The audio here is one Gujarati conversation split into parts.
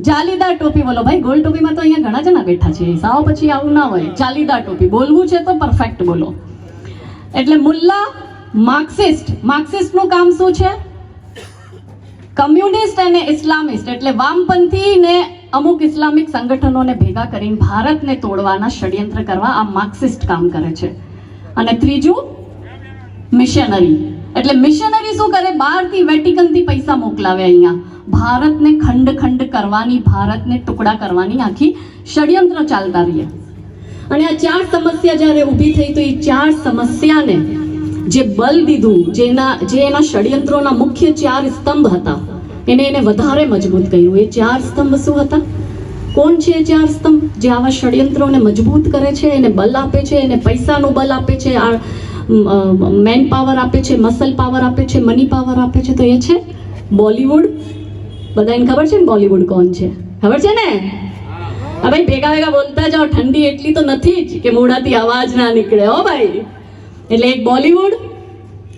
જાલીદાર ટોપી બોલો ભાઈ ગોલ ટોપીમાં તો અહીંયા ઘણા જણા બેઠા છે. સાવ પછી આવું ના હોય. જાલીદાર ટોપી. બોલવું છે તો પરફેક્ટ બોલો. એટલે મુલ્લા માર્ક્સિસ્ટ. માર્ક્સિસ્ટનું કામ શું છે? કમ્યુનિસ્ટ અને ઇસ્લામિસ્ટ. એટલે વામપંથી ને અમુક ઇસ્લામિક સંગઠનોને ભેગા કરીને ભારતને તોડવાના ષડયંત્ર કરવા આ માર્ક્સિસ્ટ કામ કરે છે. અને ત્રીજું, મિશનરી. એટલે મિશનરી શું કરે? બહારથી વેટિકનથી પૈસા મોકલાવે અહીંયા. ભારતને ખંડ ખંડ કરવાની, ભારતને ટુકડા કરવાની આખી ષડયંત્ર ચાલતા રહીએ. અને આ ચાર સમસ્યા જ્યારે ઊભી થઈ તો એ ચાર સમસ્યાને જે બલ દીધું, જેના, જે એના ષડયંત્રોના મુખ્ય ચાર સ્તંભ હતા, એને એને વધારે મજબૂત કર્યું. એ ચાર સ્તંભ શું હતા? કોણ છે એ ચાર સ્તંભ? જે આવા ષડયંત્રોને મજબૂત કરે છે, એને બલ આપે છે, એને પૈસાનું બલ આપે છે, આ મેન પાવર આપે છે મસલ પાવર આપે છે મની પાવર આપે છે તો એ છે બોલિવૂડ બધાને ખબર છે ને બોલિવૂડ કોણ છે? ખબર છે ને? હા. ભાઈ ભેગા ભેગા બોલતા જાઓ ઠંડી એટલી તો નથી જ કે મોઢાથી અવાજ ના નીકળે હો ભાઈ. એટલે એક બોલિવૂડ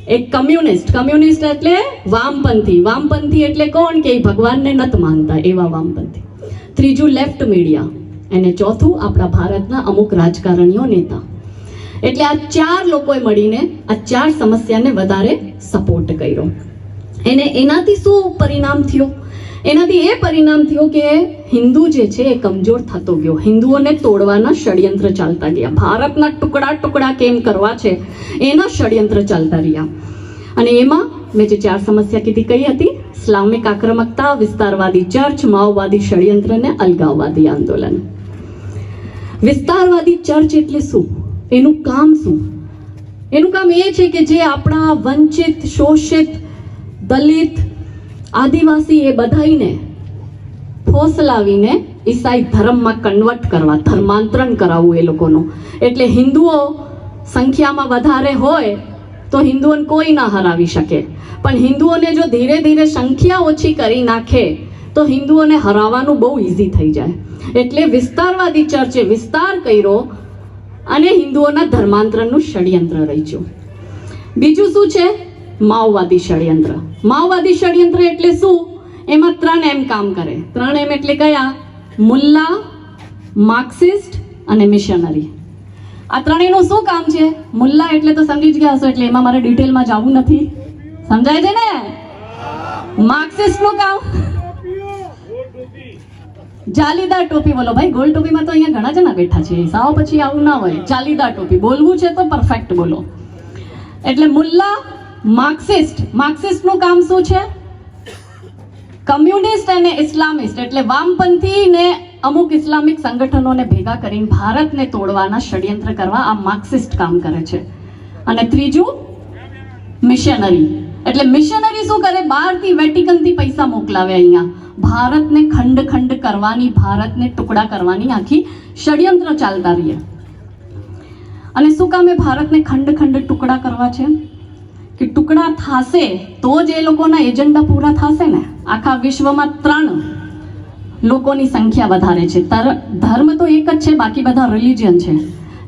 એક કમ્યુનિસ્ટ કમ્યુનિસ્ટ એટલે વામપંથી. વામપંથી એટલે કોણ કે ભગવાનને નત માનતા એવા વામપંથી. ત્રીજું લેફ્ટ મીડિયા અને ચોથું આપણા ભારતના અમુક રાજકારણીઓ નેતા. એટલે આ ચાર લોકોએ મળીને આ ચાર સમસ્યાને વધારે સપોર્ટ કર્યો. એને એનાથી શું પરિણામ થયો? એનાથી એ પરિણામ થયો કે હિન્દુ જે છે એ કમજોર થતો ગયો. હિન્દુઓને તોડવાના ષડયંત્ર ચાલતા ગયા. ભારતના ટુકડા ટુકડા કેમ કરવા છે એના ષડયંત્ર ચાલતા રહ્યા. અને એમાં મેં જે ચાર સમસ્યા કીધી કઈ હતી? ઇસ્લામિક આક્રમકતા, વિસ્તારવાદી ચર્ચ, માઓવાદી ષડયંત્ર અને અલગાવવાદી આંદોલન. વિસ્તારવાદી ચર્ચ એટલે શું? એનું કામ શું? એનું કામ એ છે કે જે આપણા વંચિત, શોષિત, દલિત, આદિવાસી એ બધાઈને ફોસલાવીને ઈસાઈ ધર્મમાં કન્વર્ટ કરવા, ધર્માંતરણ કરાવવું એ લોકોનું. એટલે હિન્દુઓ સંખ્યામાં વધારે હોય તો હિન્દુઓને કોઈ ના હરાવી શકે. પણ હિન્દુઓને જો ધીરે ધીરે સંખ્યા ઓછી કરી નાખે તો હિન્દુઓને હરાવવાનું બહુ ઇઝી થઈ જાય. એટલે વિસ્તારવાદી ચર્ચે વિસ્તાર કર્યો અને હિન્દુઓના ધર્માંતરણનું ષડયંત્ર રચ્યું. બીજું શું છે? માઓવાદી ષડયંત્ર. માઓવાદી ષડયંત્ર એટલે શું? એમાં ત્રણ એમ કામ કરે. ત્રણ એમ એટલે કયા? મુલ્લા, માર્ક્સિસ્ટ અને મિશનરી. આ ત્રણેયનું શું કામ છે? મુલ્લા એટલે તો સમજી જ ગયા હશો, એટલે એમાં મારે ડિટેલમાં જવું નથી. સમજાય છે ને? માર્ક્સિસ્ટનું કામ? જાલીદાર ટોપી બોલો ભાઈ ગોલ ટોપીમાં તો અહીંયા ઘણા જણા બેઠા છે. સાવ પછી આવું ના હોય. જાલીદાર ટોપી. બોલવું છે તો પરફેક્ટ બોલો. એટલે મુલ્લા માર્ક્સિસ્ટ. માર્ક્સિસ્ટનું કામ શું છે? કમ્યુનિસ્ટ અને ઇસ્લામિસ્ટ. એટલે વામપંથી ને અમુક ઇસ્લામિક સંગઠનોને ભેગા કરીને ભારતને તોડવાના ષડયંત્ર કરવા આ માર્ક્સિસ્ટ કામ કરે છે. અને ત્રીજું, મિશનરી. એટલે મિશનરી શું કરે? બહારથી વેટિકનથી પૈસા મોકલાવે અહીંયા. ભારતને ખંડ ખંડ કરવાની, ભારતને ટુકડા કરવાની આખી ષડયંત્ર ચાલતા રહીએ. અને શું કામે ભારતને ખંડ ખંડ ટુકડા કરવા છે? કે ટુકડા થશે તો જ એ લોકોના એજન્ડા પૂરા થશે ને? આખા વિશ્વમાં ત્રણ લોકોની સંખ્યા વધારે છે. ધર્મ તો એક જ છે, બાકી બધા રિલિજન છે.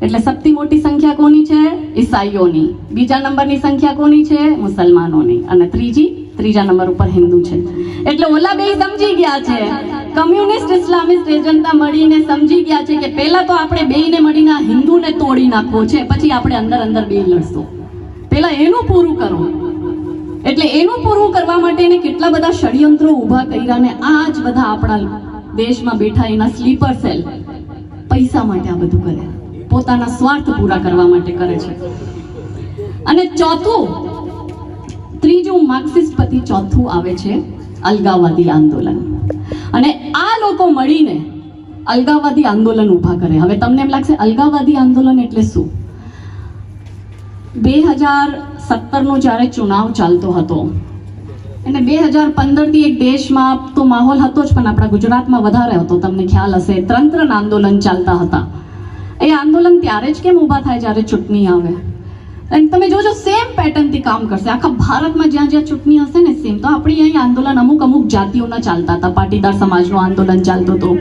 એટલે સૌથી મોટી સંખ્યા કોની છે? ઈસાઈઓની. બીજા નંબરની સંખ્યા કોની છે? મુસલમાનોની. અને ત્રીજી, ત્રીજા નંબર ઉપર હિન્દુ છે. એટલે ઓલા બે સમજી ગયા છે. કમ્યુનિસ્ટ, ઇસ્લામિસ્ટ એજન્ટા મળીને સમજી ગયા છે કે પહેલા તો આપણે બેયને મળીને હિન્દુને તોડી નાખવો છે, પછી આપણે અંદર અંદર બે લડશું. પહેલા એનું પૂરું કરો. એટલે એનું પૂરું કરવા માટે એને કેટલા બધા ષડયંત્રો ઊભા કર્યા ને આ જ બધા આપણા દેશમાં બેઠા એના સ્લીપર સેલ. પૈસા માટે આ બધું કરે. પોતાના સ્વાર્થ પૂરા કરવા માટે કરે છે. અને ચોથું, ત્રીજું માર્ક્સિસ્ટ પછી ચોથું આવે છે અલગાવાદી આંદોલન. અને આ લોકો મળીને અલગાવાદી આંદોલન ઊભા કરે. હવે તમને એમ લાગશે, અલગાવાદી આંદોલન એટલે શું? બે હજાર સત્તરનો જ્યારે ચુનાવ ચાલતો હતો અને બે હજાર પંદરથી એક દેશમાં તો માહોલ હતો જ, પણ આપણા ગુજરાતમાં વધારે હતો. તમને ખ્યાલ હશે, તંત્રના આંદોલન ચાલતા હતા. એ આંદોલન ત્યારે જ કેમ ઊભા થાય જ્યારે ચૂંટણી આવે? અને તમે જોજો સેમ પેટર્નથી કામ કરશે. આખા ભારતમાં જ્યાં જ્યાં ચૂંટણી હશે ને સેમ તો આપણી અહીં આંદોલન અમુક અમુક જાતિઓના ચાલતા હતા. પાટીદાર સમાજનું આંદોલન ચાલતું હતું,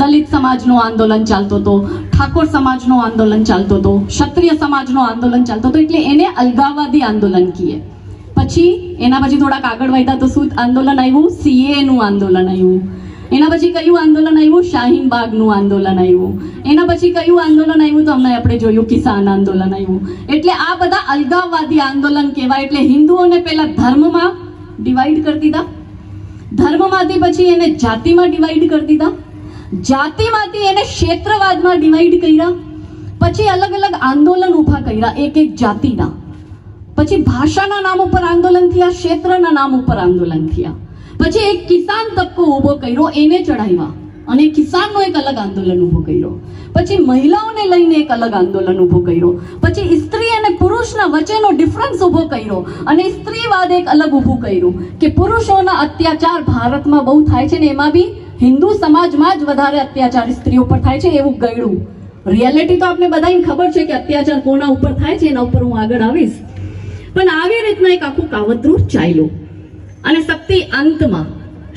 દલિત સમાજનું આંદોલન ચાલતું હતું, ઠાકોર સમાજનું આંદોલન ચાલતું હતું, ક્ષત્રિય સમાજનું આંદોલન ચાલતું હતું, એટલે એને અલગાવવાદી આંદોલન કહીએ પછી એના પછી થોડાક આગળ વધ્યા તો શું આંદોલન આવ્યું? સીએનું આંદોલન આવ્યું. એના પછી કયું આંદોલન આવ્યું? શાહીન બાગનું આંદોલન આવ્યું. એના પછી કયું આંદોલન આવ્યું? તો અમને આપણે જોયું કિસાન આંદોલન આવ્યું. એટલે આ બધા અલગાવવાદી આંદોલન કહેવાય. એટલે હિન્દુઓને પહેલા ધર્મમાં ડિવાઈડ કરી દીધા. ધર્મમાંથી પછી એને જાતિમાં ડિવાઈડ કરી દીધા. જાતિમાંથી એને ક્ષેત્રવાદમાં ડિવાઈડ કર્યા. પછી અલગ અલગ આંદોલન ઊભા કર્યા, એક એક જાતિના. પછી ભાષાના નામ ઉપર આંદોલન થયા, ક્ષેત્રના નામ ઉપર આંદોલન થયા. પછી એક કિસાન તબકો ઊભો કર્યો, એને ચડાવ્યા અને કિસાનનો એક અલગ આંદોલન ઊભો કર્યો. પછી મહિલાઓને લઈને એક અલગ આંદોલન ઊભો કર્યો. પછી સ્ત્રી અને પુરુષના વચ્ચેનો ડિફરન્સ ઊભો કર્યો. અને સ્ત્રીવાદ એક અલગ ઊભું કર્યું કે પુરુષોના અત્યાચાર ભારતમાં બહુ થાય છે ને એમાં બી હિન્દુ સમાજમાં જ વધારે અત્યાચાર સ્ત્રીઓ પર થાય છે એવું ગયડું રિયાલિટી તો આપણે બધાને ખબર છે કે અત્યાચાર કોના ઉપર થાય છે એના ઉપર હું આગળ આવીશ. પણ આવી રીતના એક આખું કાવતરું ચાલ્યું. અને સપ્તી અંતમાં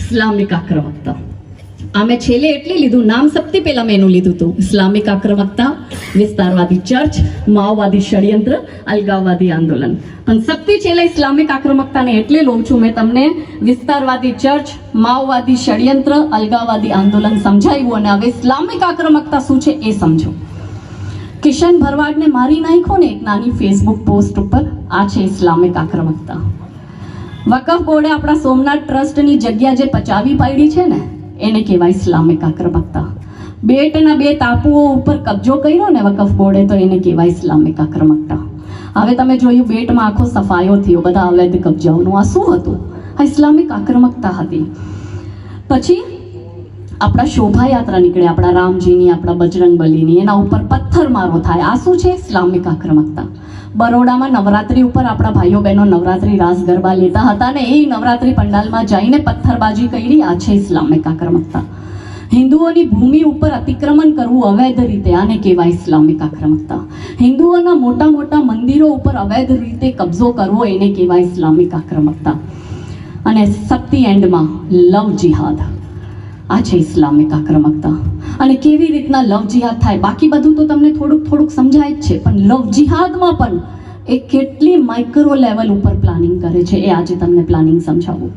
ઇસ્લામિક આક્રમકતા. અમે છેલ્લે એટલે લીધું, નામ સપ્તી પહેલા મેં એનું લીધું હતું. ઇસ્લામિક આક્રમકતા, વિસ્તારવાદી ચર્ચ, માઓવાદી ષડયંત્ર, અલગાવવાદી આંદોલન. પણ સપ્તી છેલ્લે ઇસ્લામિક આક્રમકતાને એટલે લઉં છું, મેં તમને વિસ્તારવાદી ચર્ચ, માઓવાદી ષડયંત્ર, અલગાવવાદી આંદોલન સમજાવ્યું અને હવે ઇસ્લામિક આક્રમકતા શું છે એ સમજો. કિશન ભરવાડને મારી નાખ્યો ને એક નાની ફેસબુક પોસ્ટ ઉપર, આ છે ઇસ્લામિક આક્રમકતા. વકફ બોર્ડે આપણા સોમનાથ ટ્રસ્ટની જગ્યા જે પચાવી પાડી છે ને, એને કહેવાય ઇસ્લામિક આક્રમકતા. બેટના બે ટાપુઓ ઉપર કબજો કર્યો ને વકફ બોર્ડે તો એને કહેવાય ઇસ્લામિક આક્રમકતા. હવે તમે જોયું બેટમાં આખો સફાયો થયો, બધા અવૈધ કબજાઓનું આ શું હતું? આ ઇસ્લામિક આક્રમકતા હતી. પછી આપણા શોભાયાત્રા નીકળે, આપણા રામજીની, આપણા બજરંગ બલીની, એના ઉપર પથ્થરમારો થાય. આ શું છે? ઇસ્લામિક આક્રમકતા. બરોડામાં નવરાત્રી ઉપર આપણા ભાઈઓ બહેનો નવરાત્રી રાસ ગરબા લેતા હતા ને એ નવરાત્રી પંડાલમાં જઈને પથ્થરબાજી કરી, આ છે ઇસ્લામિક આક્રમકતા. હિન્દુઓની ભૂમિ ઉપર અતિક્રમણ કરવું અવૈધ રીતે, આને કહેવાય ઇસ્લામિક આક્રમકતા. હિન્દુઓના મોટા મોટા મંદિરો ઉપર અવૈધ રીતે કબજો કરવો, એને કહેવાય ઇસ્લામિક આક્રમકતા. અને સત્તી એન્ડમાં લવ જિહાદ. આ છે ઇસ્લામિક આક્રમકતા. અને કેવી રીતના લવ જિહાદ થાય? બાકી બધું તો તમને થોડુંક થોડુંક સમજાય જ છે, પણ લવ જિહાદમાં પણ એ કેટલી માઇક્રો લેવલ ઉપર પ્લાનિંગ કરે છે એ આજે તમને પ્લાનિંગ સમજાવું.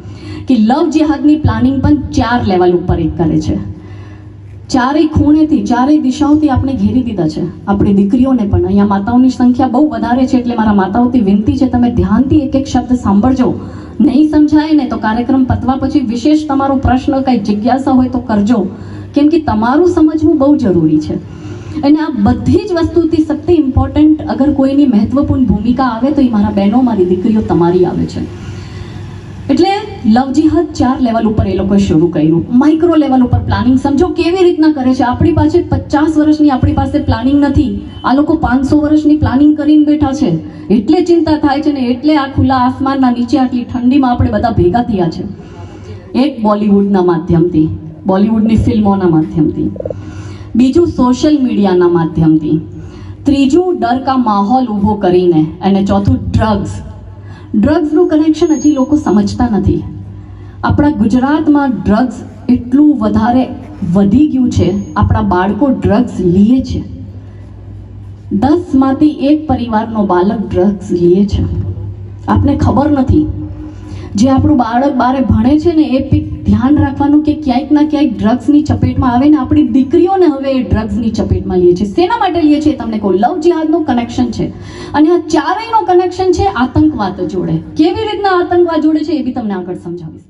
કે લવ જિહાદની પ્લાનિંગ પણ ચાર લેવલ ઉપર એક કરે છે. ચારેય ખૂણેથી, ચારેય દિશાઓથી આપણે ઘેરી દીધા છે. આપણી દીકરીઓને પણ. અહીંયા માતાઓની સંખ્યા બહુ વધારે છે એટલે મારા માતાઓથી વિનંતી છે, તમે ધ્યાનથી એક એક શબ્દ સાંભળજો. નહીં સમજાય ને તો કાર્યક્રમ પતવા પછી વિશેષ તમારો પ્રશ્ન કંઈ જિજ્ઞાસા હોય તો કરજો. કેમ કે તમારું સમજવું બહુ જરૂરી છે. અને આ બધી જ વસ્તુથી સૌથી ઇમ્પોર્ટન્ટ અગર કોઈની મહત્વપૂર્ણ ભૂમિકા આવે તો એ મારા બહેનો, મારી દીકરીઓ તમારી આવે છે. લવ જિહાદ ચાર લેવલ ઉપર એ લોકોએ શરૂ કર્યું. માઇક્રો લેવલ ઉપર પ્લાનિંગ સમજો કેવી રીતના કરે છે? આપણી પાસે પચાસ વર્ષની આપણી પાસે પ્લાનિંગ નથી. આ લોકો પાંચસો વર્ષની પ્લાનિંગ કરીને બેઠા છે. એટલે ચિંતા થાય છે ને એટલે આ ખુલ્લા આસમાનના નીચે આટલી ઠંડીમાં આપણે બધા ભેગા થયા છે. એક બોલિવૂડના માધ્યમથી, બોલિવૂડની ફિલ્મોના માધ્યમથી, બીજું સોશિયલ મીડિયાના માધ્યમથી, ત્રીજું ડર કા માહોલ ઊભો કરીને, અને ચોથું ડ્રગ્સ ડ્રગ્સનું કનેક્શન હજી લોકો સમજતા નથી. આપણા ગુજરાતમાં ડ્રગ્સ એટલું વધારે વધી ગયું છે, આપણા બાળકો ડ્રગ્સ લે છે. દસમાંથી એક પરિવારનો બાળક ડ્રગ્સ લે છે. આપને ખબર નથી. જે આપણું બાળક બારે ભણે છે ને, એ ધ્યાન રાખવાનું કે ક્યાંક ના ક્યાંક ડ્રગ્સની ચપેટમાં આવે ને, આપણી દીકરીઓને હવે એ ડ્રગ્સની ચપેટમાં લઈએ છે. શેના માટે લઈએ છે તમને કહું? લવ જિહાદનું કનેક્શન છે. અને આ ચારેયનો કનેક્શન છે આતંકવાદ જોડે. કેવી રીતના આતંકવાદ જોડે છે એ બી તમને આગળ સમજાવીશ.